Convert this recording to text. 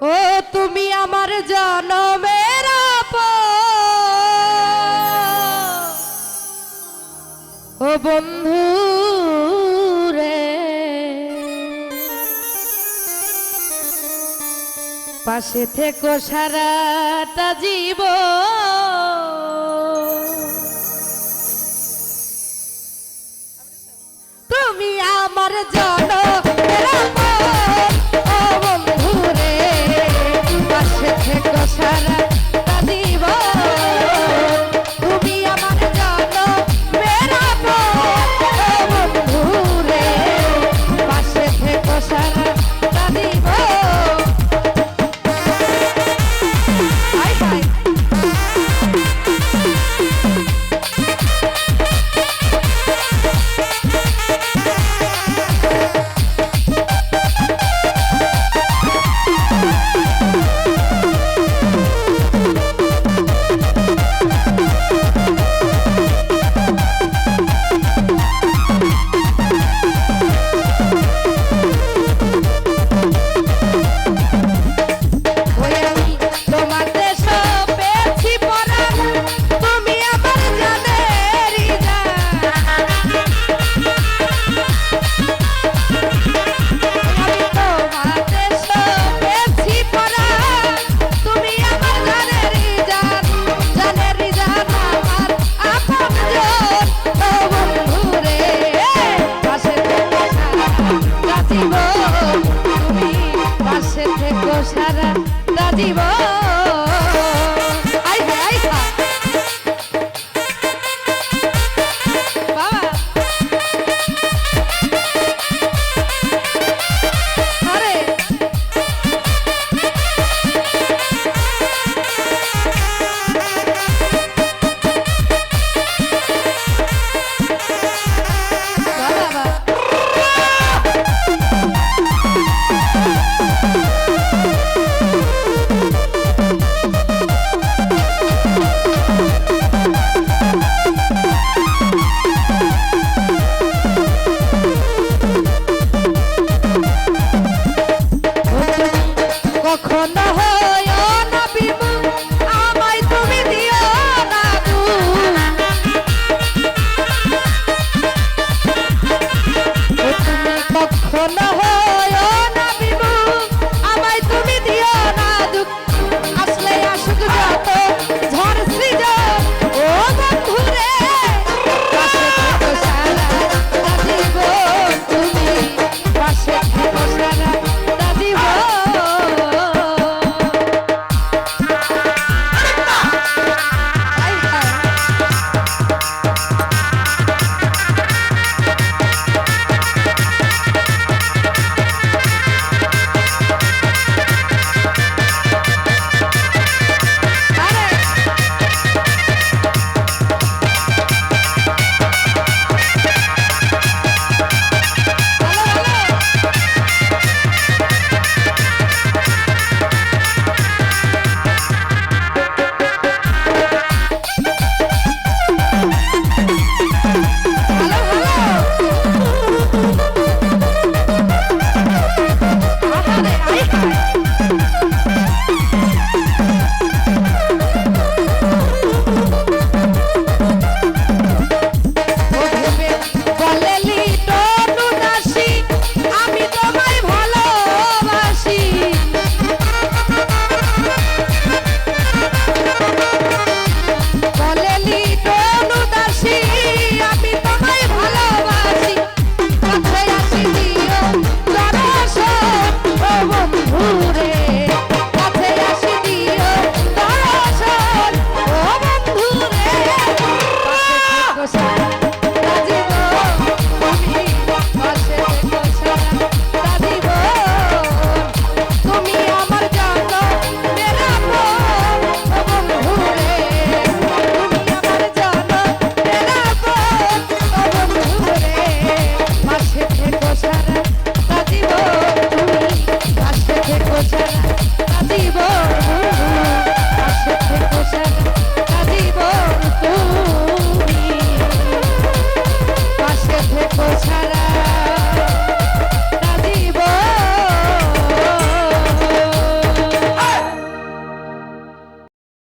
ও তুমি আমার জনমের ও বন্ধু রে পাশে থেকো সারাটা জীবন। সারা জীবন No. বোঝা